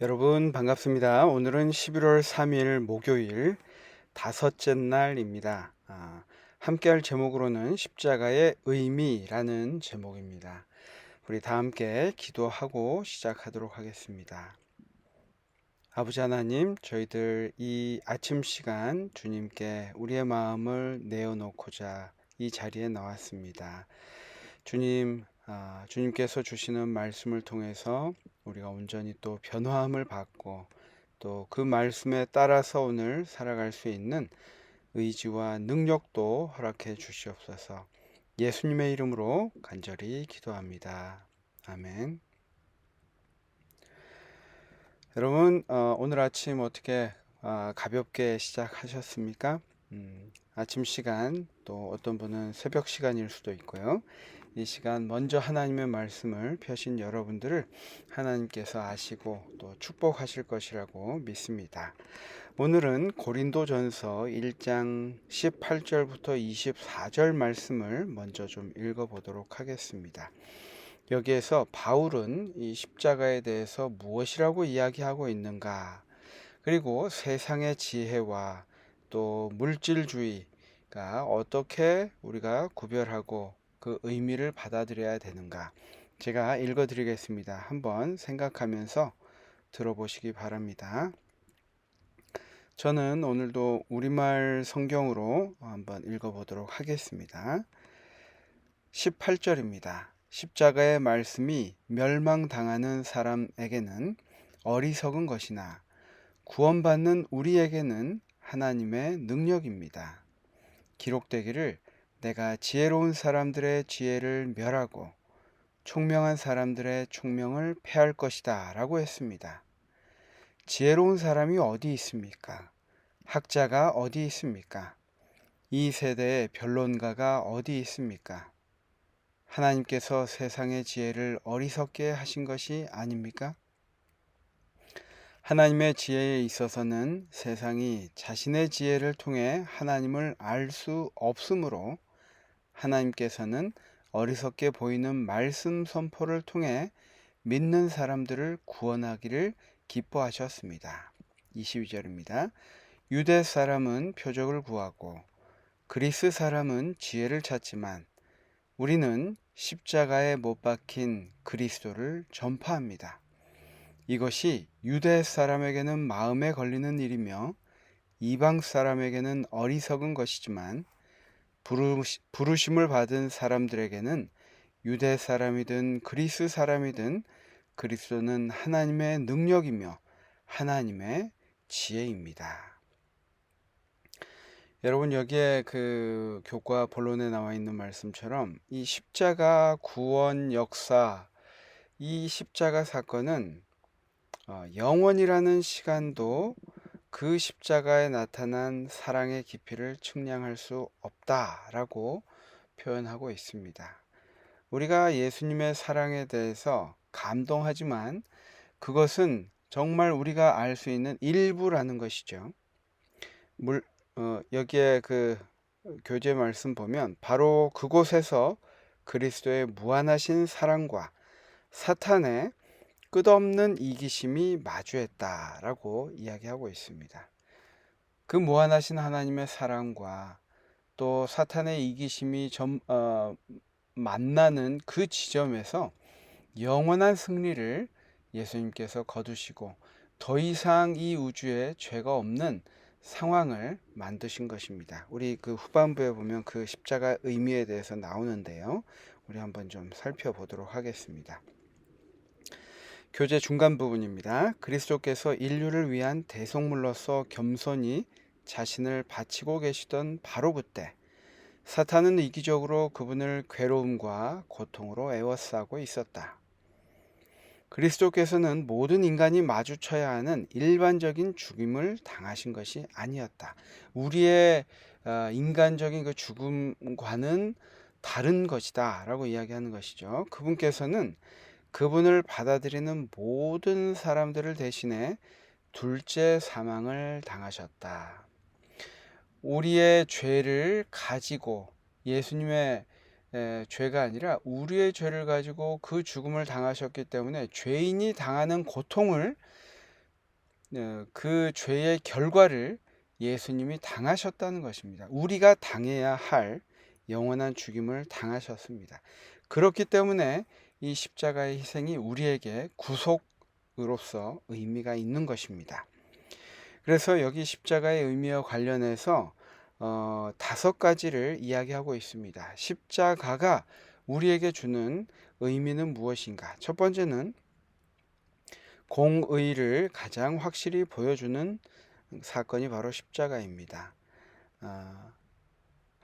여러분 반갑습니다. 오늘은 11월 3일 목요일 다섯째 날입니다. 아, 함께 할 제목으로는 십자가의 의미라는 제목입니다. 우리 다 함께 기도하고 시작하도록 하겠습니다. 아버지 하나님, 저희들 이 아침 시간 주님께 우리의 마음을 내어놓고자 이 자리에 나왔습니다. 주님, 아, 주님께서 주시는 말씀을 통해서 우리가 온전히 또 변화함을 받고 또 그 말씀에 따라서 오늘 살아갈 수 있는 의지와 능력도 허락해 주시옵소서. 예수님의 이름으로 간절히 기도합니다. 아멘. 여러분, 어, 오늘 아침 어떻게 아, 가볍게 시작하셨습니까? 음, 아침 시간 또 어떤 분은 새벽 시간일 수도 있고요. 이 시간 먼저 하나님의 말씀을 펴신 여러분들을 하나님께서 아시고 또 축복하실 것이라고 믿습니다. 오늘은 고린도전서 1장 18절부터 24절 말씀을 먼저 좀 읽어 보도록 하겠습니다. 여기에서 바울은 이 십자가에 대해서 무엇이라고 이야기하고 있는가? 그리고 세상의 지혜와 또 물질주의 가 어떻게 우리가 구별하고 그 의미를 받아들여야 되는가? 제가 읽어 드리겠습니다. 한번 생각하면서 들어보시기 바랍니다. 저는 오늘도 우리말 성경으로 한번 읽어 보도록 하겠습니다. 18절입니다. 십자가의 말씀이 멸망당하는 사람에게는 어리석은 것이나 구원받는 우리에게는 하나님의 능력입니다. 기록되기를 내가 지혜로운 사람들의 지혜를 멸하고 총명한 사람들의 총명을 패할 것이다 라고 했습니다. 지혜로운 사람이 어디 있습니까? 학자가 어디 있습니까? 이 세대의 변론가가 어디 있습니까? 하나님께서 세상의 지혜를 어리석게 하신 것이 아닙니까? 하나님의 지혜에 있어서는 세상이 자신의 지혜를 통해 하나님을 알 수 없으므로 하나님께서는 어리석게 보이는 말씀 선포를 통해 믿는 사람들을 구원하기를 기뻐하셨습니다. 22절입니다. 유대 사람은 표적을 구하고 그리스 사람은 지혜를 찾지만 우리는 십자가에 못 박힌 그리스도를 전파합니다. 이것이 유대 사람에게는 마음에 걸리는 일이며 이방 사람에게는 어리석은 것이지만 부르심을 받은 사람들에게는 유대 사람이든 그리스 사람이든 그리스도는 하나님의 능력이며 하나님의 지혜입니다. 여러분 여기에 그 교과 본론에 나와 있는 말씀처럼 이 십자가 구원 역사 이 십자가 사건은 어, 영원이라는 시간도 그 십자가에 나타난 사랑의 깊이를 측량할 수 없다라고 표현하고 있습니다. 우리가 예수님의 사랑에 대해서 감동하지만 그것은 정말 우리가 알 수 있는 일부라는 것이죠. 물, 어, 여기에 그 교재 말씀 보면 바로 그곳에서 그리스도의 무한하신 사랑과 사탄의 끝없는 이기심이 마주했다라고 이야기하고 있습니다. 그 무한하신 하나님의 사랑과 또 사탄의 이기심이 점, 어, 만나는 그 지점에서 영원한 승리를 예수님께서 거두시고 더 이상 이 우주에 죄가 없는 상황을 만드신 것입니다. 우리 그 후반부에 보면 그 십자가 의미에 대해서 나오는데요. 우리 한번 좀 살펴보도록 하겠습니다. 교재 중간 부분입니다. 그리스도께서 인류를 위한 대속물로서 겸손히 자신을 바치고 계시던 바로 그때 사탄은 이기적으로 그분을 괴로움과 고통으로 애워싸고 있었다. 그리스도께서는 모든 인간이 마주쳐야 하는 일반적인 죽임을 당하신 것이 아니었다. 우리의 어, 인간적인 그 죽음과는 다른 것이다. 라고 이야기하는 것이죠. 그분께서는 그분을 받아들이는 모든 사람들을 대신해 둘째 사망을 당하셨다. 우리의 죄를 가지고 예수님의 에, 죄가 아니라 우리의 죄를 가지고 그 죽음을 당하셨기 때문에 죄인이 당하는 고통을 어, 그 죄의 결과를 예수님이 당하셨다는 것입니다. 우리가 당해야 할 영원한 죽임을 당하셨습니다. 그렇기 때문에 이 십자가의 희생이 우리에게 구속으로서 의미가 있는 것입니다. 그래서 여기 십자가의 의미와 관련해서 어, 다섯 가지를 이야기하고 있습니다. 십자가가 우리에게 주는 의미는 무엇인가? 첫 번째는 공의를 가장 확실히 보여주는 사건이 바로 십자가입니다. 어,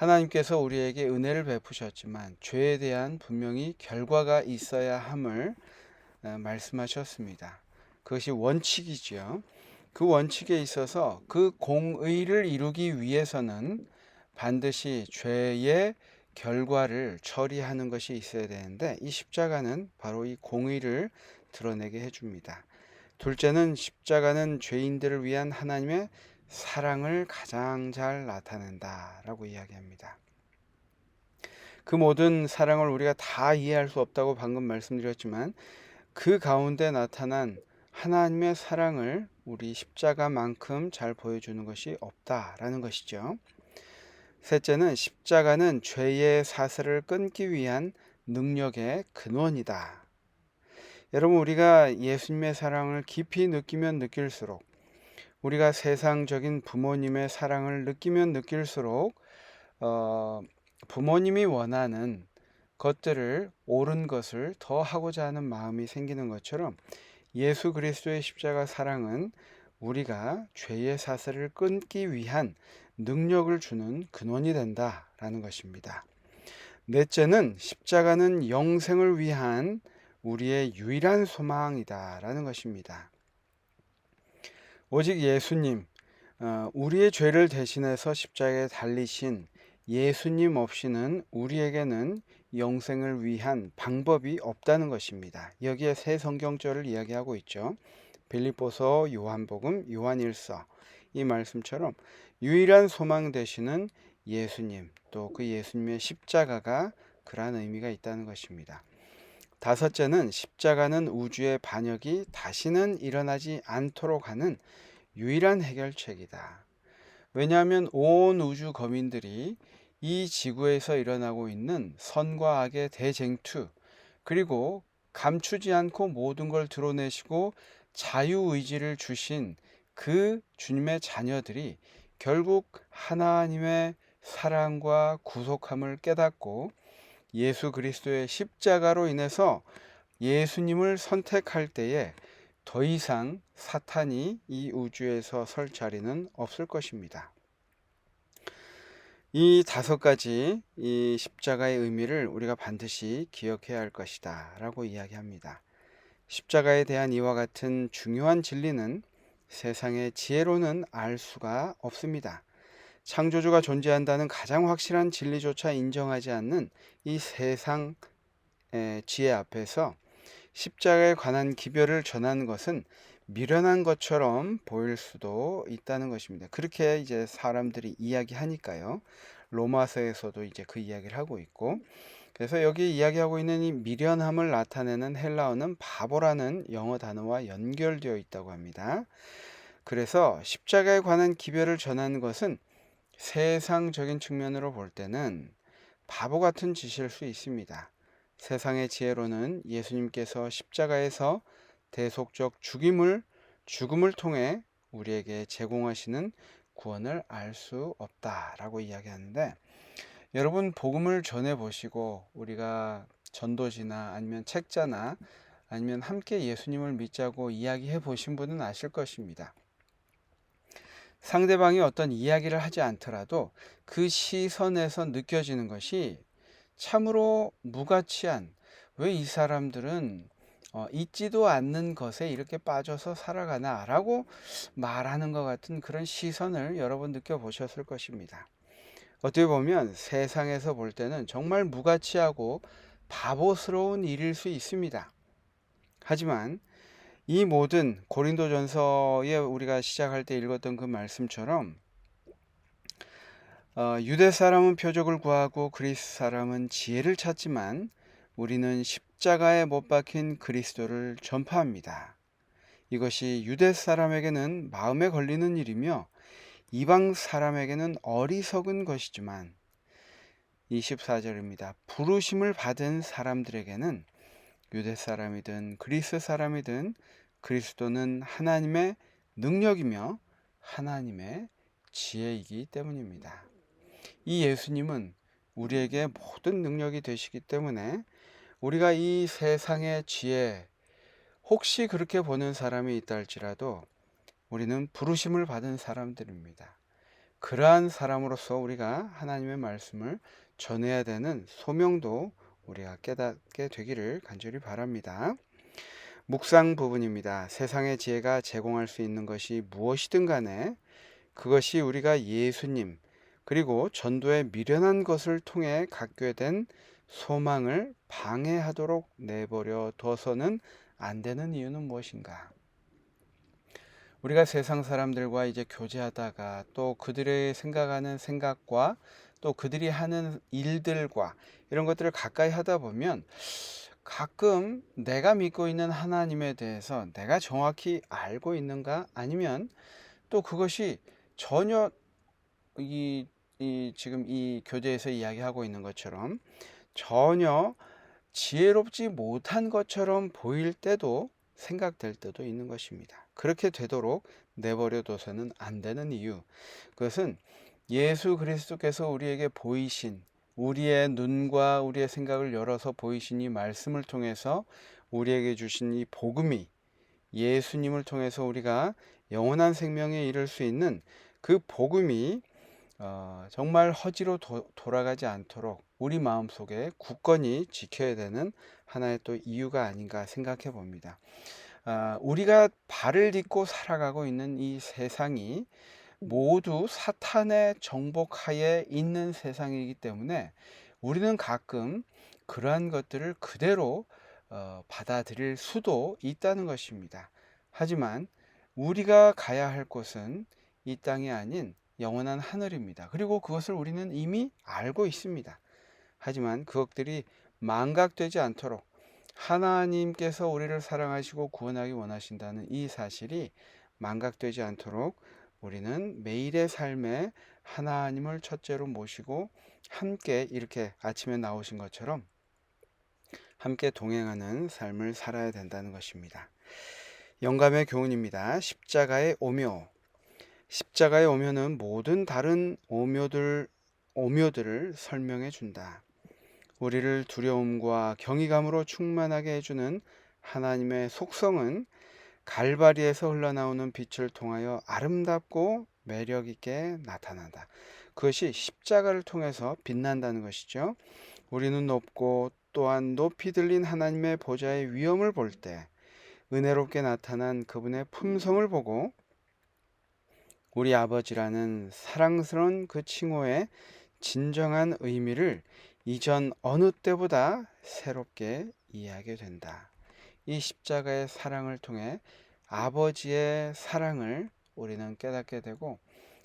하나님께서 우리에게 은혜를 베푸셨지만 죄에 대한 분명히 결과가 있어야 함을 어, 말씀하셨습니다. 그것이 원칙이지요. 그 원칙에 있어서 그 공의를 이루기 위해서는 반드시 죄의 결과를 처리하는 것이 있어야 되는데 이 십자가는 바로 이 공의를 드러내게 해줍니다. 둘째는 십자가는 죄인들을 위한 하나님의 사랑을 가장 잘 나타낸다라고 이야기합니다. 그 모든 사랑을 우리가 다 이해할 수 없다고 방금 말씀드렸지만 그 가운데 나타난 하나님의 사랑을 우리 십자가만큼 잘 보여주는 것이 없다라는 것이죠. 셋째는 십자가는 죄의 사슬을 끊기 위한 능력의 근원이다. 여러분, 우리가 예수님의 사랑을 깊이 느끼면 느낄수록, 우리가 세상적인 부모님의 사랑을 느끼면 느낄수록, 어, 부모님이 원하는 것들을 옳은 것을 더 하고자 하는 마음이 생기는 것처럼 예수 그리스도의 십자가 사랑은 우리가 죄의 사슬을 끊기 위한 능력을 주는 근원이 된다라는 것입니다. 넷째는 십자가는 영생을 위한 우리의 유일한 소망이다라는 것입니다. 오직 예수님, 어, 우리의 죄를 대신해서 십자가에 달리신 예수님 없이는 우리에게는 영생을 위한 방법이 없다는 것입니다. 여기에 새 성경절을 이야기하고 있죠. 빌립보서, 요한복음, 요한일서 이 말씀처럼 유일한 소망 되시는 예수님 또 그 예수님의 십자가가 그러한 의미가 있다는 것입니다. 다섯째는 십자가는 우주의 반역이 다시는 일어나지 않도록 하는 유일한 해결책이다. 왜냐하면 온 우주 거민들이 이 지구에서 일어나고 있는 선과 악의 대쟁투, 그리고 감추지 않고 모든 걸 드러내시고 자유의지를 주신 그 주님의 자녀들이 결국 하나님의 사랑과 구속함을 깨닫고 예수 그리스도의 십자가로 인해서 예수님을 선택할 때에 더 이상 사탄이 이 우주에서 설 자리는 없을 것입니다. 이 다섯 가지 이 십자가의 의미를 우리가 반드시 기억해야 할 것이다 라고 이야기합니다. 십자가에 대한 이와 같은 중요한 진리는 세상의 지혜로는 알 수가 없습니다. 창조주가 존재한다는 가장 확실한 진리조차 인정하지 않는 이 세상 지혜 앞에서 십자가에 관한 기별을 전한 것은 미련한 것처럼 보일 수도 있다는 것입니다. 그렇게 이제 사람들이 이야기하니까요. 로마서에서도 이제 그 이야기를 하고 있고 그래서 여기 이야기하고 있는 이 미련함을 나타내는 헬라어는 바보라는 영어 단어와 연결되어 있다고 합니다. 그래서 십자가에 관한 기별을 전하는 것은 세상적인 측면으로 볼 때는 바보 같은 짓일 수 있습니다. 세상의 지혜로는 예수님께서 십자가에서 대속적 죽임을 죽음을 통해 우리에게 제공하시는 구원을 알 수 없다라고 이야기하는데 여러분 복음을 전해 보시고 우리가 전도지나 아니면 책자나 아니면 함께 예수님을 믿자고 이야기해 보신 분은 아실 것입니다. 상대방이 어떤 이야기를 하지 않더라도 그 시선에서 느껴지는 것이 참으로 무가치한 왜 이 사람들은 어, 있지도 않는 것에 이렇게 빠져서 살아가나 라고 말하는 것 같은 그런 시선을 여러분 느껴보셨을 것입니다. 어떻게 보면 세상에서 볼 때는 정말 무가치하고 바보스러운 일일 수 있습니다. 하지만 이 모든 고린도전서에 우리가 시작할 때 읽었던 그 말씀처럼 어, 유대 사람은 표적을 구하고 그리스 사람은 지혜를 찾지만 우리는 십자가에 못 박힌 그리스도를 전파합니다. 이것이 유대 사람에게는 마음에 걸리는 일이며 이방 사람에게는 어리석은 것이지만 24절입니다. 부르심을 받은 사람들에게는 유대 사람이든 그리스 사람이든 그리스도는 하나님의 능력이며 하나님의 지혜이기 때문입니다. 이 예수님은 우리에게 모든 능력이 되시기 때문에 우리가 이 세상의 지혜, 혹시 그렇게 보는 사람이 있다 할지라도 우리는 부르심을 받은 사람들입니다. 그러한 사람으로서 우리가 하나님의 말씀을 전해야 되는 소명도 우리가 깨닫게 되기를 간절히 바랍니다. 묵상 부분입니다. 세상의 지혜가 제공할 수 있는 것이 무엇이든 간에 그것이 우리가 예수님 그리고 전도에 미련한 것을 통해 갖게 된 소망을 방해하도록 내버려 둬서는 안 되는 이유는 무엇인가? 우리가 세상 사람들과 이제 교제하다가 또 그들의 생각하는 생각과 또 그들이 하는 일들과 이런 것들을 가까이 하다 보면 가끔 내가 믿고 있는 하나님에 대해서 내가 정확히 알고 있는가 아니면 또 그것이 전혀 이, 이 지금 이 교재에서 이야기하고 있는 것처럼 전혀 지혜롭지 못한 것처럼 보일 때도 생각될 때도 있는 것입니다. 그렇게 되도록 내버려 둬서는 안 되는 이유. 그것은 예수 그리스도께서 우리에게 보이신 우리의 눈과 우리의 생각을 열어서 보이신 이 말씀을 통해서 우리에게 주신 이 복음이 예수님을 통해서 우리가 영원한 생명에 이를 수 있는 그 복음이 어, 정말 허지로 도, 돌아가지 않도록 우리 마음 속에 굳건히 지켜야 되는 하나의 또 이유가 아닌가 생각해 봅니다. 아, 우리가 발을 딛고 살아가고 있는 이 세상이 모두 사탄의 정복하에 있는 세상이기 때문에 우리는 가끔 그러한 것들을 그대로 어, 받아들일 수도 있다는 것입니다. 하지만 우리가 가야 할 곳은 이 땅이 아닌 영원한 하늘입니다. 그리고 그것을 우리는 이미 알고 있습니다. 하지만 그것들이 망각되지 않도록 하나님께서 우리를 사랑하시고 구원하기 원하신다는 이 사실이 망각되지 않도록 우리는 매일의 삶에 하나님을 첫째로 모시고 함께 이렇게 아침에 나오신 것처럼 함께 동행하는 삶을 살아야 된다는 것입니다. 영감의 교훈입니다. 십자가의 오묘. 십자가의 오묘는 모든 다른 오묘들 오묘들을 설명해 준다. 우리를 두려움과 경이감으로 충만하게 해주는 하나님의 속성은 갈바리에서 흘러나오는 빛을 통하여 아름답고 매력 있게 나타난다. 그것이 십자가를 통해서 빛난다는 것이죠. 우리는 높고 또한 높이 들린 하나님의 보좌의 위엄을 볼 때 은혜롭게 나타난 그분의 품성을 보고 우리 아버지라는 사랑스러운 그 칭호의 진정한 의미를 이전 어느 때보다 새롭게 이해하게 된다. 이 십자가의 사랑을 통해 아버지의 사랑을 우리는 깨닫게 되고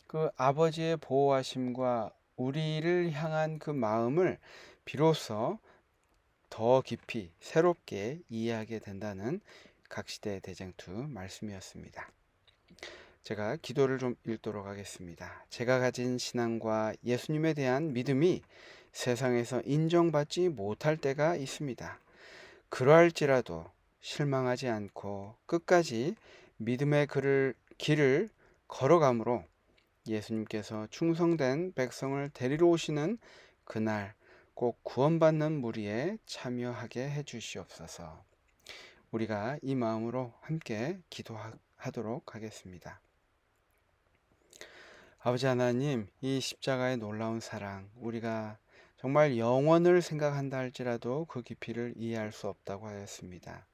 그 아버지의 보호하심과 우리를 향한 그 마음을 비로소 더 깊이 새롭게 이해하게 된다는 각시대 대쟁투 말씀이었습니다. 제가 기도를 좀 읽도록 하겠습니다. 제가 가진 신앙과 예수님에 대한 믿음이 세상에서 인정받지 못할 때가 있습니다. 그러할지라도 실망하지 않고 끝까지 믿음의 그를, 길을 걸어가므로 예수님께서 충성된 백성을 데리러 오시는 그날 꼭 구원받는 무리에 참여하게 해 주시옵소서. 우리가 이 마음으로 함께 기도하도록 하겠습니다. 아버지 하나님, 이 십자가의 놀라운 사랑, 우리가 정말 영원을 생각한다 할지라도 그 깊이를 이해할 수 없다고 하였습니다.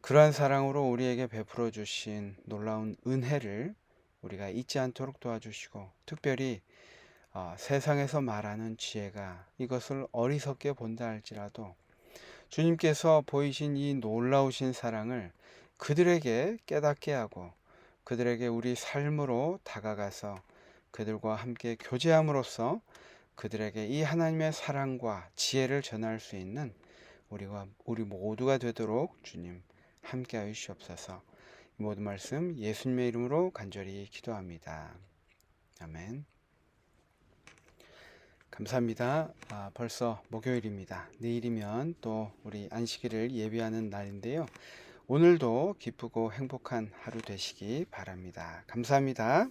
그러한 사랑으로 우리에게 베풀어 주신 놀라운 은혜를 우리가 잊지 않도록 도와주시고 특별히 어, 세상에서 말하는 지혜가 이것을 어리석게 본다 할지라도 주님께서 보이신 이 놀라우신 사랑을 그들에게 깨닫게 하고 그들에게 우리 삶으로 다가가서 그들과 함께 교제함으로써 그들에게 이 하나님의 사랑과 지혜를 전할 수 있는 우리가 우리 모두가 되도록 주님 함께하여 주시옵소서. 이 모든 말씀 예수님의 이름으로 간절히 기도합니다. 아멘. 감사합니다. 아, 벌써 목요일입니다. 내일이면 또 우리 안식일을 예비하는 날인데요. 오늘도 기쁘고 행복한 하루 되시기 바랍니다. 감사합니다.